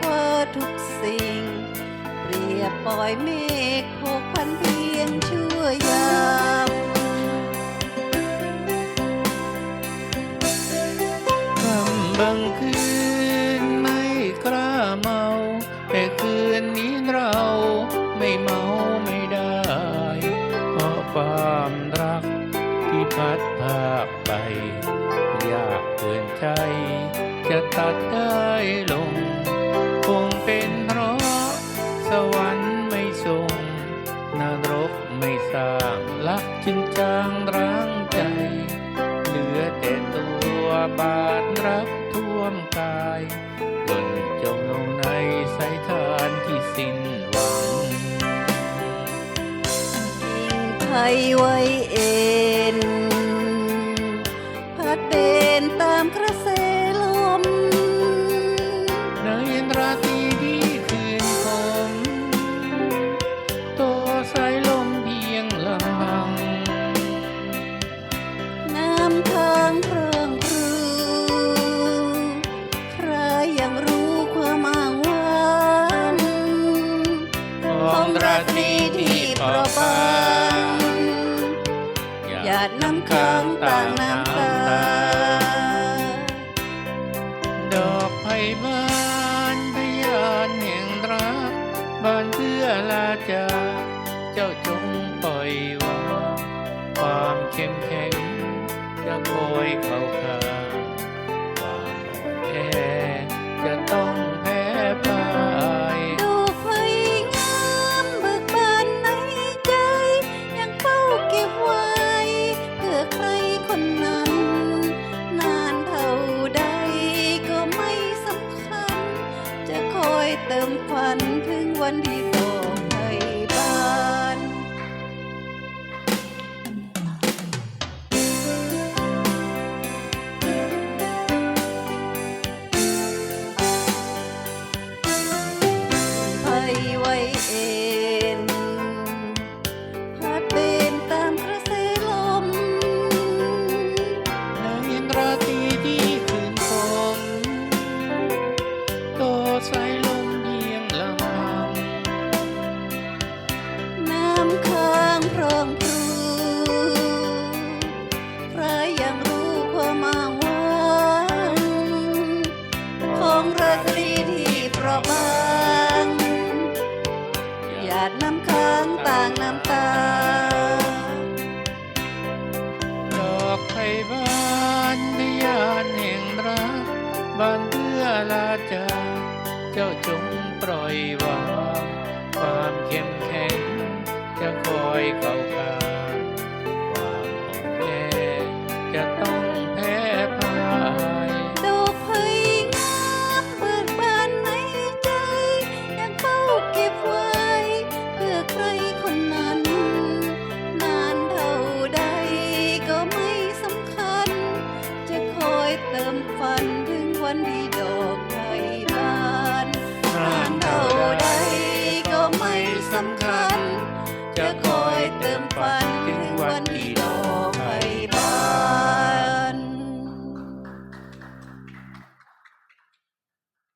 กว่าทุกสิ่ง เปรียบปล่อยเมฆโผกพันเพียงชั่วยามคำบางคืนไม่กล้าเมา แต่คืนนี้เราไม่เมาไม่ได้เพราะความรักที่พัดพาไป ยากเกินใจจะตัดได้ลง เป็นเพราะ สวรรค์ไม่ทรงนรกไม่สร้างรักจึงจางร้างใจ เหลือแต่ตัวบาดรักท่วมกายหล่นจมลงในสายทานที่สิ้นหวังกิ่งไผ่ไว้เอ็นพัดเบนตามกระแส ตรีที่เปราะบางหยาดน้ำค้างต่างน้ำตาดอกไผ่บานพยานแห่งรักบานเพื่อลาจากเจ้าจงปล่อยวางความเข้มแข็งจะคอยเข้าข้า ราะบางหยาดน้ำค้างต่างน้ำตา ดอกไผ่บานพยานแห่งรักบานเพื่อลาจาเจ้าจงปล่อยวาง one we go.